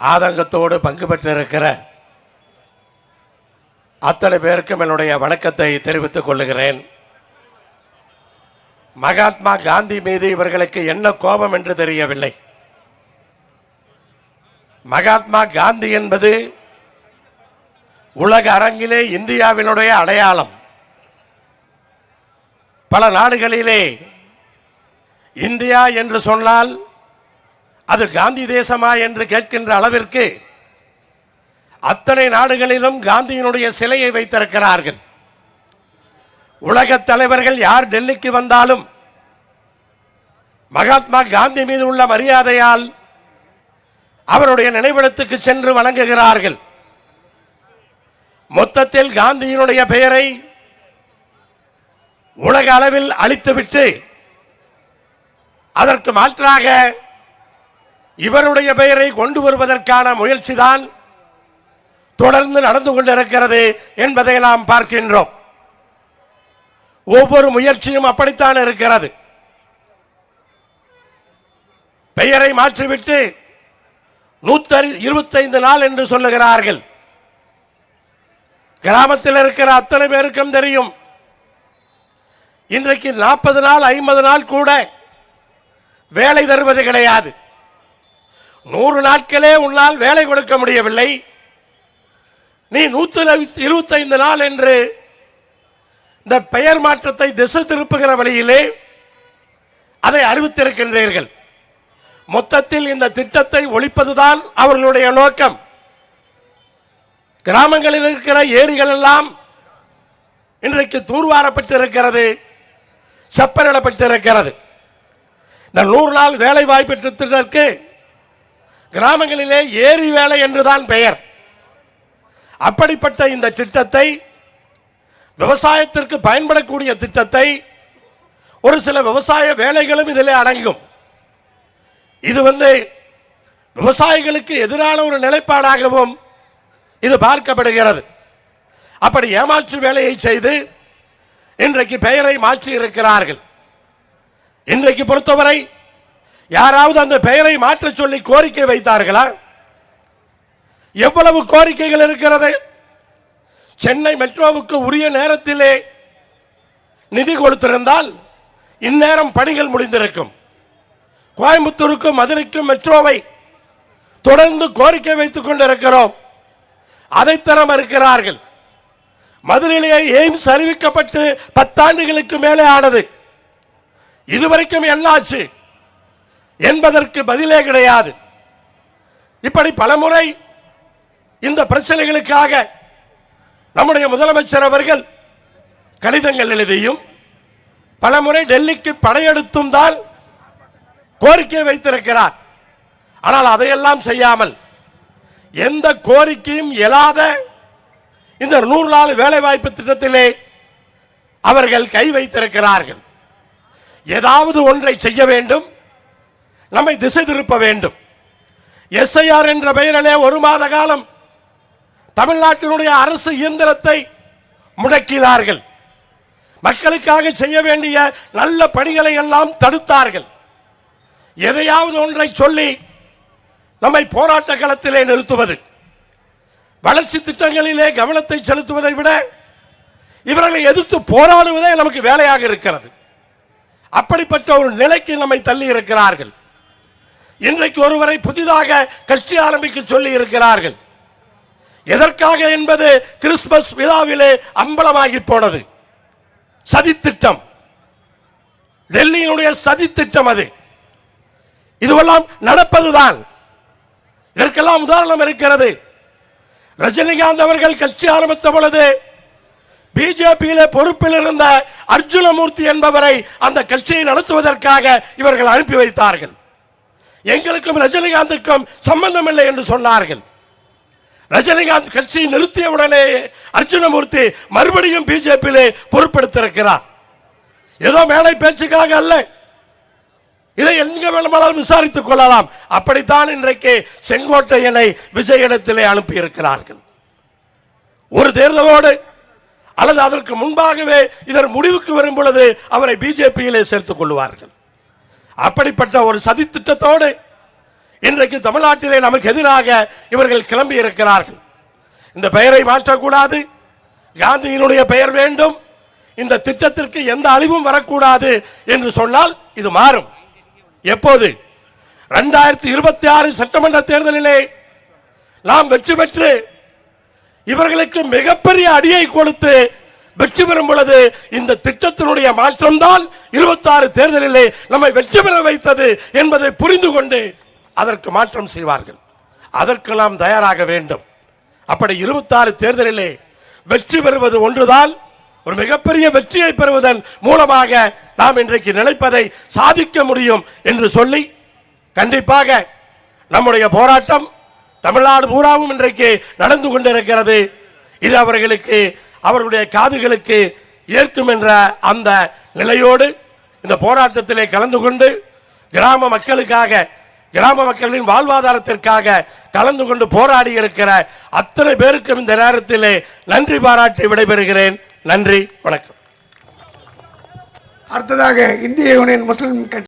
ஆதங்கத்தோடு பங்கு பெற்றிருக்கிற அத்தனை பேருக்கும் என்னுடைய வணக்கத்தை தெரிவித்துக் கொள்ளுகிறேன். மகாத்மா காந்தி மீது இவர்களுக்கு என்ன கோபம் என்று தெரியவில்லை. மகாத்மா காந்தி என்பது உலக அரங்கிலே இந்தியாவினுடைய அடையாளம். பல நாடுகளிலே இந்தியா என்று சொன்னால் அது காந்தி தேசமா என்று கேட்கின்ற அளவிற்கு அத்தனை நாடுகளிலும் காந்தியினுடைய சிலையை வைத்திருக்கிறார்கள். உலக தலைவர்கள் யார் டெல்லிக்கு வந்தாலும் மகாத்மா காந்தி மீது உள்ள மரியாதையால் அவருடைய நினைவிடத்துக்கு சென்று வணங்குகிறார்கள். மொத்தத்தில் காந்தியினுடைய பெயரை உலக அளவில் அழித்துவிட்டு அதற்கு மாற்றாக இவருடைய பெயரை கொண்டு வருவதற்கான முயற்சிதான் தொடர்ந்து நடந்து கொண்டிருக்கிறது என்பதை நாம் பார்க்கின்றோம். ஒவ்வொரு முயற்சியும் அப்படித்தான் இருக்கிறது. பெயரை மாற்றிவிட்டு நூத்தி இருபத்தைந்து நாள் என்று சொல்லுகிறார்கள். கிராமத்தில் இருக்கிற அத்தனை பேருக்கும் தெரியும். இன்றைக்கு நாற்பது நாள் ஐம்பது நாள் கூட வேலை தருவது கிடையாது. நூறு நாட்களே உன்னால் வேலை கொடுக்க முடியவில்லை. நீ நூத்தி இருபத்தைந்து நாள் என்று இந்த பெயர் மாற்றத்தை திசை திருப்புகிற வழியிலே அதை அறிவித்திருக்கின்றீர்கள். மொத்தத்தில் இந்த திட்டத்தை ஒழிப்பதுதான் அவர்களுடைய நோக்கம். கிராமங்களில் இருக்கிற ஏரிகள் எல்லாம் இன்றைக்கு தூர்வாரப்பட்டிருக்கிறது செப்பனிடப்பட்டிருக்கிறது. இந்த நூறு நாள் வேலை வாய்ப்பு திட்டத்திற்கு கிராமங்களிலே ஏரி வேலை என்றுதான் பெயர். அப்படிப்பட்ட இந்த திட்டத்தை விவசாயத்திற்கு பயன்படக்கூடிய திட்டத்தை ஒரு சில விவசாய வேலைகளும் இதில் அடங்கும். இது வந்து விவசாயிகளுக்கு எதிரான ஒரு நிலைப்பாடாகவும் இது பார்க்கப்படுகிறது. அப்படி ஏமாற்று வேலையை செய்து இன்றைக்கு பெயரை மாற்றி இருக்கிறார்கள் இன்றைக்கு பொறுத்தவரை யாராவது அந்த பெயரை மாற்ற சொல்லி கோரிக்கை வைத்தார்களா? எவ்வளவு கோரிக்கைகள் இருக்கிறது? சென்னை மெட்ரோவுக்கு உரிய நேரத்திலே நிதி கொடுத்திருந்தால் இந்நேரம் பணிகள் முடிந்திருக்கும். கோயம்புத்தூருக்கும் மதுரைக்கும் மெட்ரோவை தொடர்ந்து கோரிக்கை வைத்துக் கொண்டிருக்கிறோம். அதை தர மறுக்கிறார்கள். மதுரையிலேயே எய்ம்ஸ் அறிவிக்கப்பட்டு பத்தாண்டுகளுக்கு மேலே ஆனது. இதுவரைக்கும் என்னாச்சு? என்பதற்கு பதிலே கிடையாது. இப்படி பலமுறை இந்த பிரச்சனைகளுக்காக நம்முடைய முதலமைச்சர் அவர்கள் கடிதங்கள் எழுதியும் பலமுறை டெல்லிக்கு படையெடுத்தும் தான் கோரிக்கை வைத்திருக்கிறார். ஆனால் அதையெல்லாம் செய்யாமல் எந்த கோரிக்கையும் எழாத இந்த நூறு நாள் வேலைவாய்ப்பு திட்டத்திலே அவர்கள் கை வைத்திருக்கிறார்கள். ஏதாவது ஒன்றை செய்ய வேண்டும். நம்மை திசை திருப்ப வேண்டும். எஸ்ஐஆர் என்ற பெயரிலே ஒரு மாத காலம் தமிழ்நாட்டினுடைய அரசு இயந்திரத்தை முடக்கினார்கள். மக்களுக்காக செய்ய வேண்டிய நல்ல பணிகளை எல்லாம் தடுத்தார்கள். எதையாவது ஒன்றை சொல்லி நம்மை போராட்ட களத்திலே நிறுத்துவது. வளர்ச்சி திட்டங்களிலே கவனத்தை செலுத்துவதை விட இவர்களை எதிர்த்து போராடுவதே நமக்கு வேலையாக இருக்கிறது. அப்படிப்பட்ட ஒரு நிலைக்கு நம்மை தள்ளி இருக்கிறார்கள். இன்றைக்கு ஒருவரை புதிதாக கட்சி ஆரம்பிக்க சொல்லி இருக்கிறார்கள். எதற்காக என்பது கிறிஸ்துமஸ் விழாவிலே அம்பலமாகி போனது. சதித்திட்டம். டெல்லியினுடைய சதித்திட்டம் அது. இதுவெல்லாம் நடப்பதுதான். இதற்கெல்லாம் உதாரணம் இருக்கிறது. ரஜினிகாந்த் அவர்கள் கட்சி ஆரம்பித்த பொழுது பிஜேபியில பொறுப்பில் இருந்த அர்ஜுனமூர்த்தி என்பவரை அந்த கட்சியை நடத்துவதற்காக இவர்கள் அனுப்பி வைத்தார்கள். எங்களுக்கும் ரஜினிகாந்துக்கும் சம்பந்தம் இல்லை என்று சொன்னார்கள். ரஜினிகாந்த் கட்சியை நிறுத்திய உடனே அர்ஜுனமூர்த்தி மறுபடியும் பிஜேபியிலே பொறுப்பெடுத்திருக்கிறார். ஏதோ மேலை பேச்சுக்காக அல்ல. இதை எங்க வேண்டுமானாலும் விசாரித்துக் கொள்ளலாம். அப்படித்தான் இன்றைக்கு செங்கோட்டையனை விஜயிடத்திலே அனுப்பி இருக்கிறார்கள் ஒரு தேர்தலோடு அல்லது அதற்கு முன்பாகவே இதன் முடிவுக்கு வரும் பொழுது அவரை பிஜேபியிலே சேர்த்துக் கொள்வார்கள். அப்படிப்பட்ட ஒரு சதித்திட்டத்தோடு இன்றைக்கு தமிழ்நாட்டிலே நமக்கு எதிராக இவர்கள் கிளம்பி இருக்கிறார்கள் இந்த பெயரை மாற்றக்கூடாது. காந்தியினுடைய பெயர் வேண்டும். இந்த திட்டத்திற்கு எந்த அழிவும் வரக்கூடாது என்று சொன்னால் இது மாறும். எப்போது? ரெண்டாயிரத்தி இருபத்தி ஆறு சட்டமன்ற தேர்தலிலே நாம் வெற்றி பெற்று இவர்களுக்கு மிகப்பெரிய அடியை கொடுத்து வெற்றி பெறும் பொழுது இந்த திட்டத்தினுடைய மாற்றம்தான் இருபத்தி ஆறு தேர்தலிலே நம்மை வெற்றி பெற வைத்தது என்பதை புரிந்து கொண்டு அதற்கு மாற்றம் செய்வார்கள். அதற்கு நாம் தயாராக வேண்டும். அப்படி இருபத்தாறு தேர்தலிலே வெற்றி பெறுவது ஒன்றுதான் ஒரு மிகப்பெரிய வெற்றியை பெறுவதன் மூலமாக நாம் இன்றைக்கு நினைப்பதை சாதிக்க முடியும் என்று சொல்லி கண்டிப்பாக நம்முடைய போராட்டம் தமிழ்நாடு பூராவும் இன்றைக்கு நடந்து கொண்டிருக்கிறது. இது அவர்களுக்கு அவர்களுடைய காதுகளுக்கு ஏற்கும் என்ற அந்த நிலையோடு இந்த போராட்டத்திலே கலந்து கொண்டு கிராம மக்களுக்காக கிராம மக்களின் வாழ்வாதாரத்திற்காக கலந்து கொண்டு போராடி இருக்கிற அத்தனை பேருக்கும் இந்த நேரத்திலே நன்றி பாராட்டி விடைபெறுகிறேன். நன்றி வணக்கம். அடுத்ததாக இந்திய யூனியன் முஸ்லிம் கட்சி